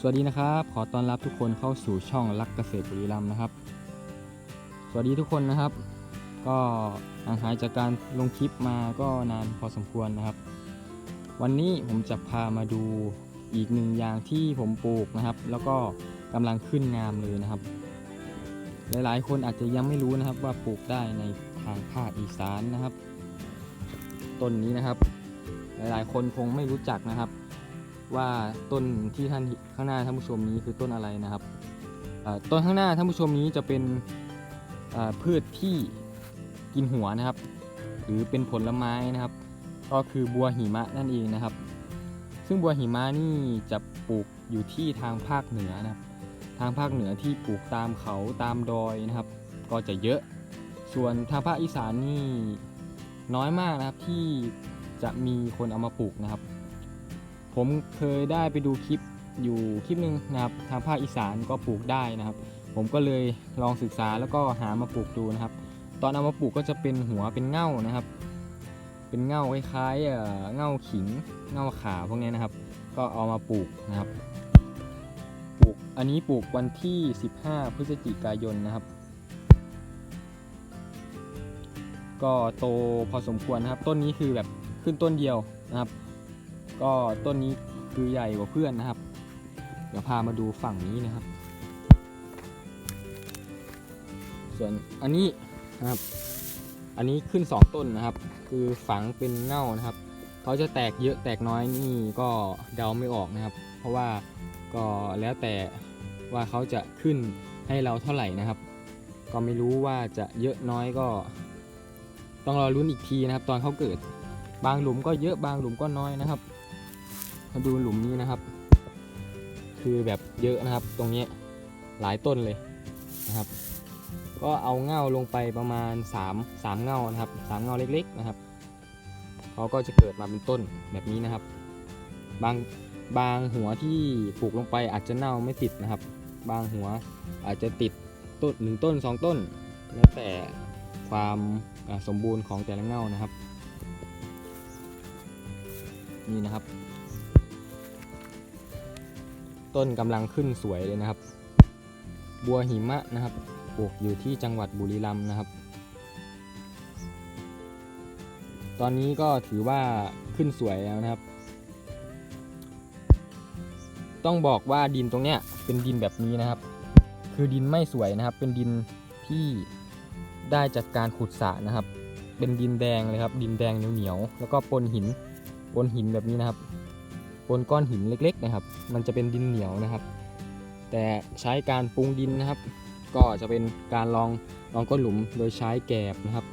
สวัสดีนะครับ ขอต้อนรับทุกคนเข้าสู่ช่องรักเกษตรบุรีรัมย์นะครับ สวัสดีทุกคนนะครับ ก็ห่างหายจากการลงคลิปมาก็นานพอสมควรนะครับ วันนี้ผมจะพามาดูอีกหนึ่งอย่างที่ผมปลูกนะครับ แล้วก็กำลังขึ้นงามเลยนะครับ หลายๆ คนอาจจะยังไม่รู้นะครับว่าปลูกได้ในทางภาคอีสานนะครับต้นนี้นะครับ หลายๆ คนคงไม่รู้จักนะครับ ว่าต้นที่ท่านข้างหน้าท่านผู้ชมนี้คือต้นอะไรนะครับต้นข้างหน้าท่านผู้ชมนี้จะเป็นพืชที่กินหัวนะครับ หรือเป็นผลไม้นะครับ ก็คือบัวหิมะนั่นเองนะครับ ซึ่งบัวหิมะนี่จะปลูกอยู่ที่ทางภาคเหนือนะครับ ทางภาคเหนือที่ปลูกตามเขาตามดอยนะครับ ก็จะเยอะ ส่วนทางภาคอีสานนี่น้อยมากนะครับที่จะมีคนเอามาปลูกนะครับ ผมเคยได้ไปดูคลิปอยู่คลิปหนึ่งนะครับทางภาคอีสานก็ปลูกได้นะครับ ผมก็เลยลองศึกษาแล้วก็หามาปลูกดูนะครับ ตอนเอามาปลูกก็จะเป็นหัวเป็นเง่านะครับ เป็นเง่าคล้ายๆเอ่อเง่าขิงเง่าขาพวกนี้นะครับ ก็เอามาปลูกนะครับ ปลูกอันนี้ปลูกวันที่ 15 พฤศจิกายนนะครับ ก็โตพอสมควรนะครับ ต้นนี้คือแบบขึ้นต้นเดียวนะครับ ก็ต้นนี้คือใหญ่กว่าเพื่อนนะครับ เดี๋ยวพามาดูฝั่งนี้นะครับ ส่วนอันนี้นะครับ อันนี้ขึ้น 2 ต้นนะครับ คือฝังเป็นเง่านะครับเขาจะแตกเยอะแตกน้อยนี่ก็เดาไม่ออกนะครับ เพราะว่าก็แล้วแต่ว่าเขาจะขึ้นให้เราเท่าไหร่นะครับ ก็ไม่รู้ว่าจะเยอะน้อยก็ ต้องรอรุ้นอีกทีนะครับ ตอนเขาเกิด บางหลุมก็เยอะบางหลุมก็น้อยนะครับ มาดูหลุมนี้นะครับ คือแบบเยอะนะครับ ตรงนี้หลายต้นเลยนะครับ ก็เอาเง่าลงไปประมาณ 3 3เง่านะครับ3เง่าเล็ก ๆนะครับเขาก็จะเกิดมาเป็นต้นแบบนี้นะครับ บางบางหัวที่ปลูกลงไปอาจจะเน่าไม่ติดนะครับ บางหัวอาจจะติดต้นหนึ่งต้นสองต้น แล้วแต่ความสมบูรณ์ของแต่ละเง่านะครับ นี่นะครับ ต้นกำลังขึ้นสวยเลยนะครับ บัวหิมะนะครับปลูกอยู่ที่จังหวัดบุรีรัมย์นะครับ ตอนนี้ก็ถือว่าขึ้นสวยแล้วนะครับ ต้องบอกว่าดินตรงเนี้ยเป็นดินแบบนี้นะครับ คือดินไม่สวยนะครับ เป็นดินที่ได้จากการขุดสระนะครับ เป็นดินแดงเลยครับ ดินแดงเหนียวๆแล้วก็ปนหินปนหินแบบนี้นะครับ ปนก้อนหินเล็กๆนะครับ มันจะเป็นดินเหนียวนะครับ แต่ใช้การปรุงดินนะครับ ก็จะเป็นการลองลองก้นหลุมโดยใช้แกบนะครับ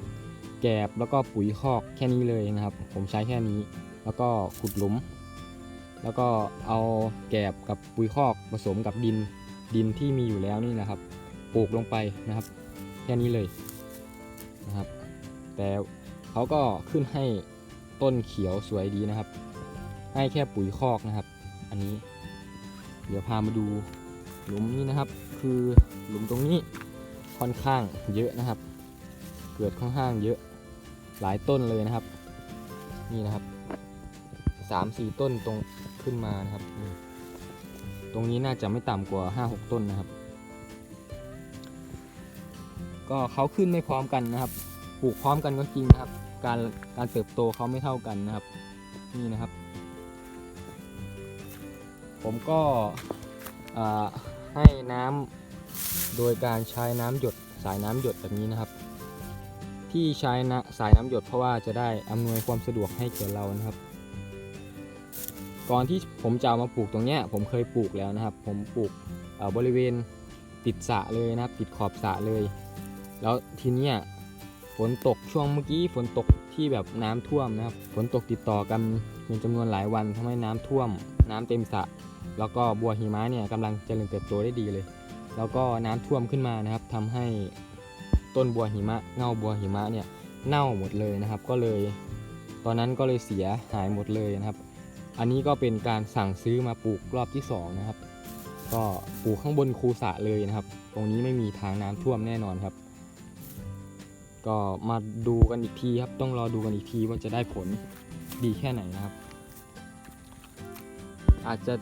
แกบแล้วก็ปุ๋ยคอกแค่นี้เลยนะครับ ผมใช้แค่นี้ แล้วก็ขุดหลุม แล้วก็เอาแกบกับปุ๋ยคอกผสมกับดินดินที่มีอยู่แล้วนี่นะครับปลูกลงไปนะครับ แค่นี้เลยนะครับ แต่เขาก็ขึ้นให้ต้นเขียวสวยดีนะครับ ให้แค่ปุ๋ยคอกนะครับ อันนี้ เดี๋ยวพามาดูหลุมนี้นะครับ คือหลุมตรงนี้ค่อนข้างเยอะนะครับ เกิดค่อนข้างเยอะหลายต้นเลยนะครับ นี่นะครับสามสี่ต้นตรงขึ้นมานะครับ ตรงนี้น่าจะไม่ต่ำกว่าห้าหกต้นนะครับ ก็เขาขึ้นไม่พร้อมกันนะครับ ปลูกพร้อมกันก็จริงนะครับ การการเติบโตเขาไม่เท่ากันนะครับ นี่นะครับ ผมก็ให้น้ำโดยการใช้น้ำหยดสายน้ำหยดแบบนี้นะครับ ที่ใช้นะสายน้ำหยดเพราะว่าจะได้อำนวยความสะดวกให้แก่เรานะครับ ก่อนที่ผมจะามาปลูกตรงเนี้ยผมเคยปลูกแล้วนะครับ ผมปลูกบริเวณติดสะเลยนะครับติดขอบสะเลย แล้วทีเนี้ยฝนตกช่วงเมื่อกี้ฝนตกที่แบบน้ำท่วมนะครับ ฝนตกติดต่อกันเป็นจำนวนหลายวันทำให้น้ำท่วม น้ำเต็มสระ แล้วก็บัวหิมะเนี่ยกำลังเจริญเติบโตได้ดีเลย แล้วก็น้ำท่วมขึ้นมานะครับทำให้ต้นบัวหิมะเง่าบัวหิมะเนี่ยเน่าหมดเลยนะครับ ก็เลย ตอนนั้นก็เลยเสียหายหมดเลยนะครับ อันนี้ก็เป็นการสั่งซื้อมาปลูกรอบที่สองนะครับ ก็ปลูกข้างบนคูสะเลยนะครับ ตรงนี้ไม่มีทางน้ำท่วมแน่นอนครับ ก็มาดูกันอีกทีครับ ต้องรอดูกันอีกทีว่าจะได้ผลดีแค่ไหนนะครับ อาจจะ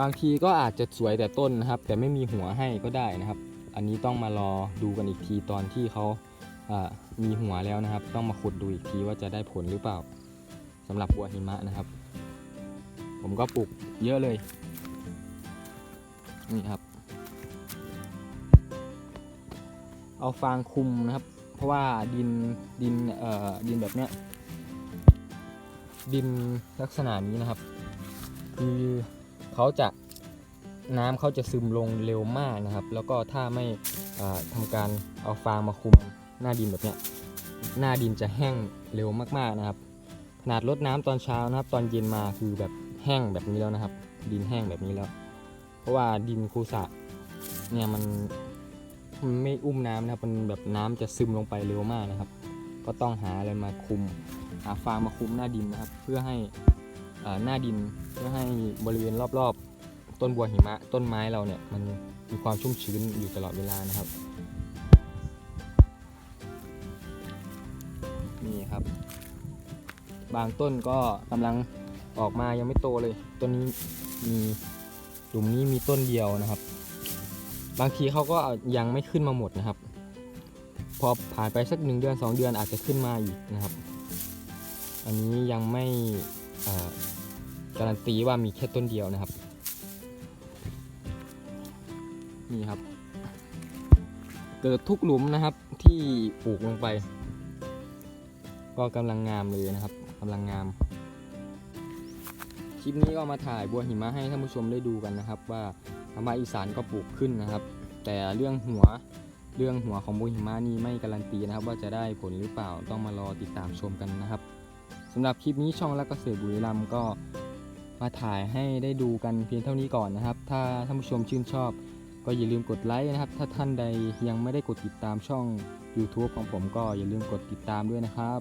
บางทีก็อาจจะสวยแต่ต้นนะครับ แต่ไม่มีหัวให้ก็ได้นะครับ อันนี้ต้องมารอดูกันอีกทีตอนที่เขาามีหัวแล้วนะครับ ต้องมาขุดดูอีกทีว่าจะได้ผลหรือเปล่าสำหรับบัวหิมะนะครับ ผมก็ปลูกเยอะเลยนี่ครับ เอาฟางคุมนะครับ เพราะว่าดินดินเอ่อดินแบบเนี้ยดินลักษณะนี้นะครับ คือ เขาจะน้ำเขาจะซึมลงเร็วมากนะครับ แล้วก็ถ้าไม่เอ่อทำการเอาฟางมาคุมหน้าดินแบบเนี้ยหน้าดินจะแห้งเร็วมากๆนะครับ ขนาดรดน้ำตอนเช้านะครับ ตอนเย็นมาคือแบบแห้งแบบนี้แล้วนะครับ ดินแห้งแบบนี้แล้ว เพราะว่าดินคูสะเนี่ยมันมันไม่อุ้มน้ำนะครับมันแบบน้ำจะซึมลงไปเร็วมากนะครับ ก็ต้องหาอะไรมาคุม หาฟางมาคุมหน้าดินนะครับ เพื่อให้ หน้าดินเพื่อให้บริเวณรอบๆ ต้นบัวหิมะต้นไม้เราเนี่ยมันมีความชุ่มชื้นอยู่ตลอดเวลานะครับ นี่ครับ บางต้นก็กำลังออกมายังไม่โตเลย ต้นนี้มีหลุมนี้มีต้นเดียวนะครับ บางทีเขาก็ยังไม่ขึ้นมาหมดนะครับ พอผ่านไปสักหนึ่งเดือนสองเดือนอาจจะขึ้นมาอีกนะครับ อันนี้ยังไม่ การันตีว่ามีแค่ต้นเดียวนะครับ นี่ครับ เกิดทุกหลุมนะครับที่ปลูกลงไป ก็กำลังงามเลยนะครับกำลังงาม คลิปนี้ก็มาถ่ายบัวหิมะให้ท่านผู้ชมได้ดูกันนะครับ ว่าทางภาคอีสานก็ปลูกขึ้นนะครับ แต่เรื่องหัวเรื่องหัวของบัวหิมะนี่ไม่การันตีนะครับ ว่าจะได้ผลหรือเปล่าต้องมารอติดตามชมกันนะครับสำหรับคลิปนี้ช่องรักเกษตรบุรีรัมย์ก็ มาถ่ายให้ได้ดูกันเพียงเท่านี้ก่อนนะครับ ถ้าท่านผู้ชมชื่นชอบ ก็อย่าลืมกดไลค์นะครับ ถ้าท่านใดยังไม่ได้กดติดตามช่อง YouTube ของผมก็อย่าลืมกดติดตามด้วยนะครับ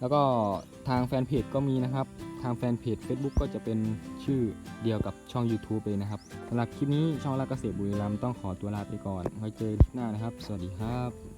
แล้วก็ทางแฟนเพจก็มีนะครับ ทางแฟนเพจ Facebook ก็จะเป็นชื่อเดียวกับช่อง YouTube เลยนะครับสำหรับคลิปนี้ช่องรักเกษตรบุรีรัมย์ต้องขอตัวลาไปก่อนไว้เจอคลิปหน้านะครับ สวัสดีครับ